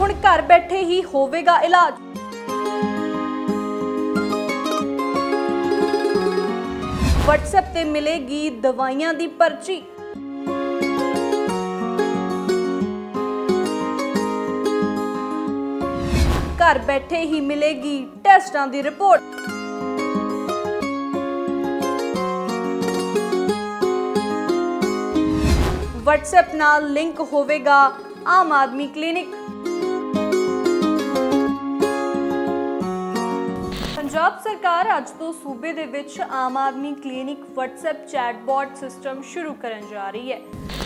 ਹੁਣ ਘਰ ਬੈਠੇ ਹੀ ਹੋਵੇਗਾ ਇਲਾਜ। WhatsApp ਤੇ ਮਿਲੇਗੀ ਦਵਾਈਆਂ ਦੀ ਪਰਚੀ। ਘਰ ਬੈਠੇ ਹੀ ਮਿਲੇਗੀ ਟੈਸਟਾਂ ਦੀ ਰਿਪੋਰਟ। WhatsApp ਨਾਲ ਲਿੰਕ ਹੋਵੇਗਾ ਆਮ ਆਦਮੀ ਕਲੀਨਿਕ। ਪੰਜਾਬ ਸਰਕਾਰ ਅੱਜ ਤੋਂ ਸੂਬੇ ਦੇ ਵਿੱਚ Aam Aadmi clinic WhatsApp chatbot system ਸ਼ੁਰੂ ਕਰਨ ਜਾ ਰਹੀ ਹੈ।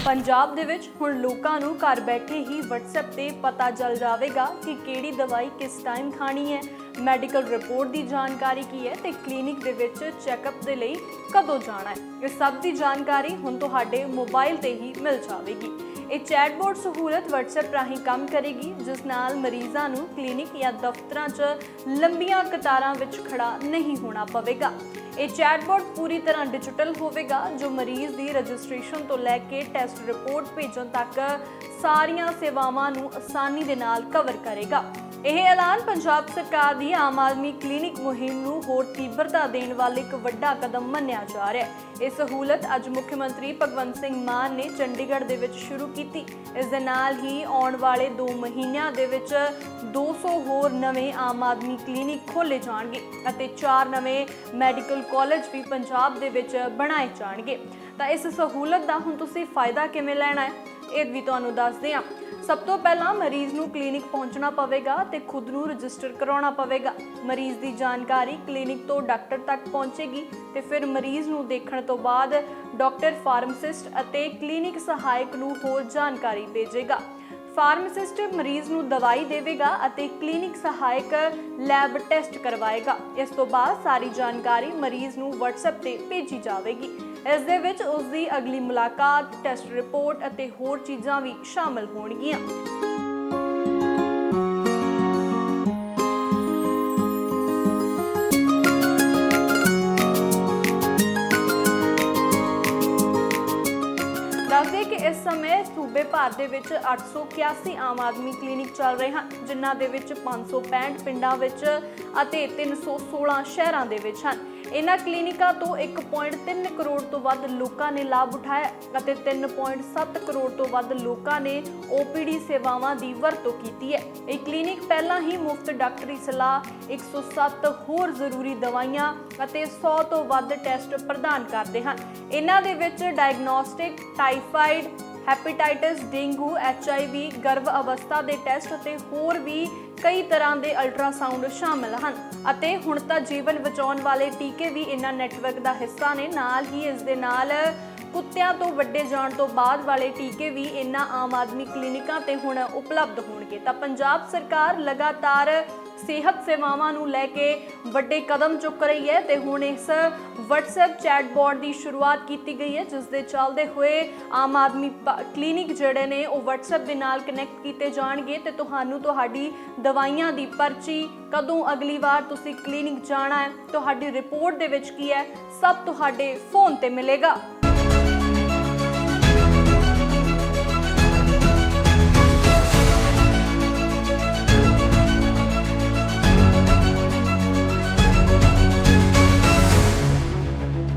ਪੰਜਾਬ ਦੇ ਵਿੱਚ ਹੁਣ ਲੋਕਾਂ ਨੂੰ ਘਰ ਬੈਠੇ ਹੀ WhatsApp ਤੇ ਪਤਾ ਚੱਲ ਜਾਵੇਗਾ ਕਿ ਕਿਹੜੀ ਦਵਾਈ ਕਿਸ ਟਾਈਮ ਖਾਣੀ ਹੈ। ਮੈਡੀਕਲ ਰਿਪੋਰਟ ਦੀ ਜਾਣਕਾਰੀ ਕੀ ਹੈ ਤੇ ਕਲੀਨਿਕ ਦੇ ਵਿੱਚ ਚੈੱਕਅਪ ਦੇ ਲਈ ਕਦੋਂ ਜਾਣਾ ਹੈ। ਇਹ ਸਭ ਦੀ ਜਾਣਕਾਰੀ ਹੁਣ ਤੁਹਾਡੇ ਮੋਬਾਈਲ ਤੇ ਹੀ ਮਿਲ ਜਾਵੇਗੀ। ਇਹ ਚੈਟਬੋਟ ਸਹੂਲਤ WhatsApp ਰਾਹੀਂ ਕੰਮ ਕਰੇਗੀ, ਜਿਸ ਨਾਲ ਮਰੀਜ਼ਾਂ ਨੂੰ ਕਲੀਨਿਕ ਜਾਂ ਦਫ਼ਤਰਾਂ 'ਚ ਲੰਬੀਆਂ ਕਤਾਰਾਂ ਵਿੱਚ ਖੜਾ ਨਹੀਂ ਹੋਣਾ ਪਵੇਗਾ। ਇਹ ਚੈਟਬੋਟ ਪੂਰੀ ਤਰ੍ਹਾਂ ਡਿਜੀਟਲ ਹੋਵੇਗਾ, ਜੋ ਮਰੀਜ਼ ਦੀ ਰਜਿਸਟ੍ਰੇਸ਼ਨ ਤੋਂ ਲੈ ਕੇ ਟੈਸਟ ਰਿਪੋਰਟ ਭੇਜਣ ਤੱਕ ਸਾਰੀਆਂ ਸੇਵਾਵਾਂ ਨੂੰ ਆਸਾਨੀ ਦੇ ਨਾਲ ਕਵਰ ਕਰੇਗਾ। ਇਹ ਐਲਾਨ ਪੰਜਾਬ ਸਰਕਾਰ ਦੀ ਆਮ ਆਦਮੀ ਕਲੀਨਿਕ ਮੁਹਿੰਮ ਨੂੰ ਹੋਰ ਤੀਬਰਤਾ ਦੇਣ ਵੱਲ ਇੱਕ ਵੱਡਾ ਕਦਮ ਮੰਨਿਆ ਜਾ ਰਿਹਾ ਹੈ। ਇਹ ਸਹੂਲਤ ਅੱਜ ਮੁੱਖ ਮੰਤਰੀ ਭਗਵੰਤ ਸਿੰਘ ਮਾਨ ਨੇ ਚੰਡੀਗੜ੍ਹ ਦੇ ਵਿੱਚ ਸ਼ੁਰੂ ਕੀਤੀ। ਇਸ ਦੇ ਨਾਲ ਹੀ ਆਉਣ ਵਾਲੇ 2 ਮਹੀਨਿਆਂ ਦੇ ਵਿੱਚ 200 ਹੋਰ ਨਵੇਂ ਆਮ ਆਦਮੀ ਕਲੀਨਿਕ ਖੋਲੇ ਜਾਣਗੇ ਅਤੇ 4 ਨਵੇਂ ਮੈਡੀਕਲ ਕਾਲਜ ਵੀ ਪੰਜਾਬ ਦੇ ਵਿੱਚ ਬਣਾਏ ਜਾਣਗੇ। ਤਾਂ ਇਸ ਸਹੂਲਤ ਦਾ ਹੁਣ ਤੁਸੀਂ ਫਾਇਦਾ ਕਿਵੇਂ ਲੈਣਾ ਹੈ? ਇਹ ਵੀ ਤੁਹਾਨੂੰ ਦੱਸਦੇ ਹਾਂ। ਸਭ ਤੋਂ ਪਹਿਲਾਂ ਮਰੀਜ਼ ਨੂੰ ਕਲੀਨਿਕ ਪਹੁੰਚਣਾ ਪਵੇਗਾ ਤੇ ਖੁਦ ਨੂੰ ਰਜਿਸਟਰ ਕਰਾਉਣਾ ਪਵੇਗਾ। ਮਰੀਜ਼ ਦੀ ਜਾਣਕਾਰੀ ਕਲੀਨਿਕ ਤੋਂ ਡਾਕਟਰ ਤੱਕ ਪਹੁੰਚੇਗੀ ਤੇ ਫਿਰ ਮਰੀਜ਼ ਨੂੰ ਦੇਖਣ ਤੋਂ ਬਾਅਦ ਡਾਕਟਰ ਫਾਰਮਾਸਿਸਟ ਅਤੇ ਕਲੀਨਿਕ ਸਹਾਇਕ ਨੂੰ ਹੋਰ ਜਾਣਕਾਰੀ ਭੇਜੇਗਾ। ਫਾਰਮਾਸਿਸਟ ਮਰੀਜ਼ ਨੂੰ ਦਵਾਈ ਦੇਵੇਗਾ ਅਤੇ ਕਲੀਨਿਕ ਸਹਾਇਕ ਲੈਬ ਟੈਸਟ ਕਰਵਾਏਗਾ। ਇਸ ਤੋਂ ਬਾਅਦ ਸਾਰੀ ਜਾਣਕਾਰੀ ਮਰੀਜ਼ ਨੂੰ WhatsApp ਤੇ ਭੇਜੀ ਜਾਵੇਗੀ। ਇਸ ਦੇ ਵਿੱਚ ਉਸ ਦੀ ਅਗਲੀ ਮੁਲਾਕਾਤ, ਟੈਸਟ ਰਿਪੋਰਟ ਅਤੇ ਹੋਰ ਚੀਜ਼ਾਂ ਵੀ ਸ਼ਾਮਲ ਹੋਣਗੀਆਂ। ਦੱਸਦੇ ਕਿ ਇਸ ਸਮੇਂ ਸੂਬੇ ਭਰ ਦੇ ਵਿੱਚ 881 ਆਮ ਆਦਮੀ ਕਲੀਨਿਕ ਚੱਲ ਰਹੇ ਹਨ, ਜਿਨ੍ਹਾਂ ਦੇ ਵਿੱਚ 565 ਪਿੰਡਾਂ ਵਿੱਚ ਅਤੇ 316 ਸ਼ਹਿਰਾਂ ਦੇ ਵਿੱਚ ਹਨ। ਇਹਨਾਂ ਕਲੀਨਿਕਾਂ ਤੋਂ 1.3 ਕਰੋੜ ਤੋਂ ਵੱਧ ਲੋਕਾਂ ਨੇ ਲਾਭ ਉਠਾਇਆ ਅਤੇ 3.7 ਕਰੋੜ ਤੋਂ ਵੱਧ ਲੋਕਾਂ ਨੇ OPD ਸੇਵਾਵਾਂ ਦੀ ਵਰਤੋਂ ਕੀਤੀ ਹੈ। ਇਹ ਕਲੀਨਿਕ ਪਹਿਲਾਂ ਹੀ ਮੁਫਤ ਡਾਕਟਰੀ ਸਲਾਹ 107 ਹੋਰ ਜ਼ਰੂਰੀ ਦਵਾਈਆਂ ਅਤੇ 100 ਤੋਂ ਵੱਧ ਟੈਸਟ ਪ੍ਰਦਾਨ ਕਰਦੇ ਹਨ। ਇਹਨਾਂ ਦੇ ਵਿੱਚ diagnostic typhoid hepatitis dengue HIV ਗਰਭ ਅਵਸਥਾ ਦੇ ਟੈਸਟ ਅਤੇ ਹੋਰ ਵੀ ਕਈ ਤਰ੍ਹਾਂ ਦੇ ਅਲਟਰਾਸਾਊਂਡ ਸ਼ਾਮਲ ਹਨ ਅਤੇ ਹੁਣ ਤਾਂ ਜੀਵਨ ਬਚਾਉਣ ਵਾਲੇ ਟੀਕੇ ਵੀ ਇਹਨਾਂ ਨੈਟਵਰਕ ਦਾ ਹਿੱਸਾ ਨੇ। ਨਾਲ ਹੀ ਇਸ ਦੇ ਨਾਲ ਕੁੱਤਿਆਂ ਤੋਂ ਵੱਡੇ ਜਾਣ ਤੋਂ ਬਾਅਦ ਵਾਲੇ ਟੀਕੇ ਵੀ ਇਹਨਾਂ ਆਮ ਆਦਮੀ ਕਲੀਨਿਕਾਂ ਤੇ ਹੁਣ ਉਪਲਬਧ ਹੋਣਗੇ। ਤਾਂ ਪੰਜਾਬ ਸਰਕਾਰ ਲਗਾਤਾਰ ਸਿਹਤ ਸੇਵਾਵਾਂ ਨੂੰ ਲੈ ਕੇ ਵੱਡੇ ਕਦਮ ਚੁੱਕ ਰਹੀ ਹੈ ਤੇ ਹੁਣ ਇਸ WhatsApp ਚੈਟਬੋਟ ਦੀ ਸ਼ੁਰੂਆਤ ਕੀਤੀ ਗਈ ਹੈ, ਜਿਸ ਦੇ ਚੱਲਦੇ ਹੋਏ ਆਮ ਆਦਮੀ ਪ- ਕਲੀਨਿਕ ਜਿਹੜੇ ਨੇ ਉਹ WhatsApp ਦੇ ਨਾਲ ਕਨੈਕਟ ਕੀਤੇ ਜਾਣਗੇ ਤੇ ਤੁਹਾਨੂੰ ਤੁਹਾਡੀ ਦਵਾਈਆਂ ਦੀ ਪਰਚੀ ਕਦੋਂ ਅਗਲੀ ਵਾਰ ਤੁਸੀਂ ਕਲੀਨਿਕ ਜਾਣਾ ਹੈ, ਤੁਹਾਡੀ ਰਿਪੋਰਟ ਦੇ ਵਿੱਚ ਕੀ ਹੈ, ਸਭ ਤੁਹਾਡੇ ਫੋਨ ਤੇ ਮਿਲੇਗਾ।